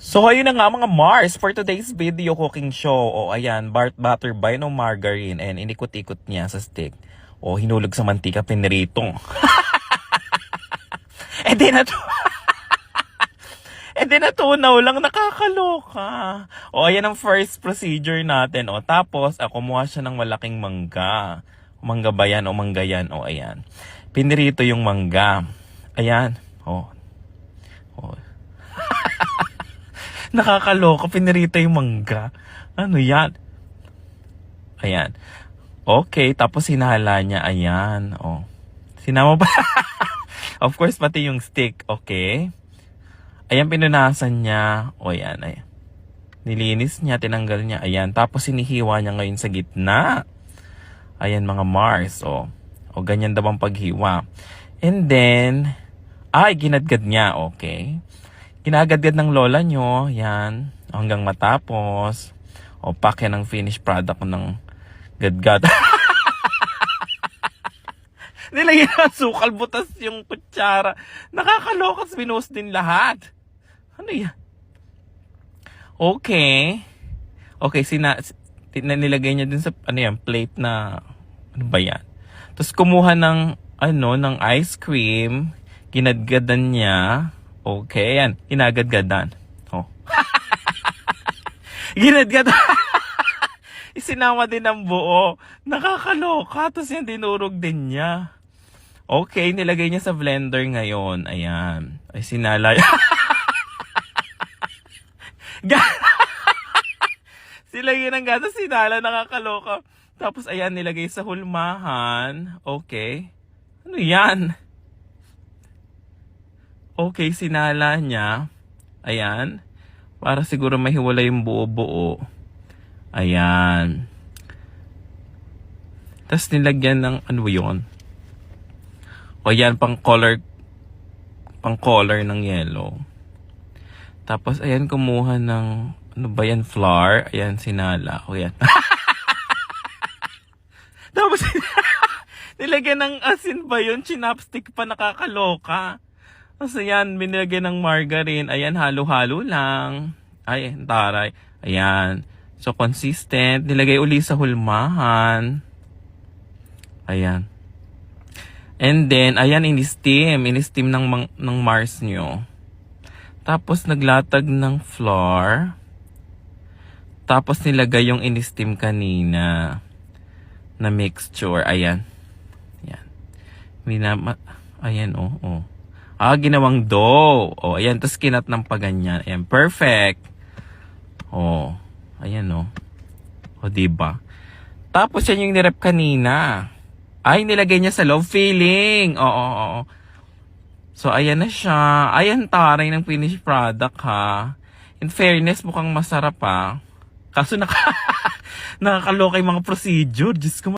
So ayun na nga mga Mars for today's video cooking show. O ayan, bar- butter by no margarine and inikot-ikot niya sa stick. O hinulog sa mantika pinritong. eh di na to. eh di natunaw lang nakakaloka. O ayan ang first procedure natin. O tapos ako kumuha siya ng malaking mangga. Mangga ba yan o mangga yan? O ayan. Pinirito yung mangga. Ayan. O. O. Nakakaloka, pinirito yung mangga. Ano yan? Ayan. Okay, tapos sinala niya. Ayan. Oh. Sinama pa. of course, pati yung stick. Okay. Ayan, pinunasan niya. O, ayan. ayan. Nilinis niya, tinanggal niya. Ayan. Tapos sinihiwa niya ngayon sa gitna. Ayan, mga Mars. O. O, ganyan daw ang paghiwa. And then, ay, ginadgad niya. Okay. Ginagadgad ng lola nyo, yan, hanggang matapos. O, pack yan ang finished product ng gadgad. Nilagyan ng sukal, butas yung kutsara. Nakakalokas, binuhos din lahat. Ano yan? Okay. Okay, sina, nilagay niya din sa, ano yan, plate na, ano ba yan? Tapos kumuha ng, ano, ng ice cream, ginadgadan niya, Okay, yan. Ginagadgadan. Oh. Ginadgadan. Isinama din ang buo. Nakakaloka. Tapos yan, dinurog din niya. Okay, nilagay niya sa blender ngayon. Ayan. Ay, sinala. Ga- Silagay ng gata, sinala, nakakaloka. Tapos, ayan, nilagay sa hulmahan. Okay. Ano yan? Okay, sinala niya. Ayan. Para siguro mahiwala yung buo-buo. Ayan. Tapos nilagyan ng ano yun? O yan, pang color pang color ng yellow. Tapos ayan, kumuha ng ano ba yan, flour. Ayan, sinala. O yan. Tapos nilagyan ng asin ba yun? Chinapstick pa nakakaloka. Tapos ayan, binilagyan ng margarine. Ayan, halo-halo lang. Ay, taray. Ayan. So, consistent. Nilagay uli sa hulmahan. Ayan. And then, ayan, in-steam. In-steam ng, ng Mars nyo. Tapos, naglatag ng flour. Tapos, nilagay yung in-steam kanina na mixture. Ayan. Ayan. Minama, ayan, oh, oh. Ah, ginawang dough. Oh, ayan. Tapos kinat ng paganyan. Ayan, perfect. Oh, ayan, oh. O, diba? Tapos yan yung nirep kanina. Ay, nilagay niya sa love feeling. Oo, oo, oo. So, ayan na siya. Ayan, taray ng finished product, ha. In fairness, mukhang masarap, ha. Kaso naka, nakakaloka yung mga procedure. Diyos ko,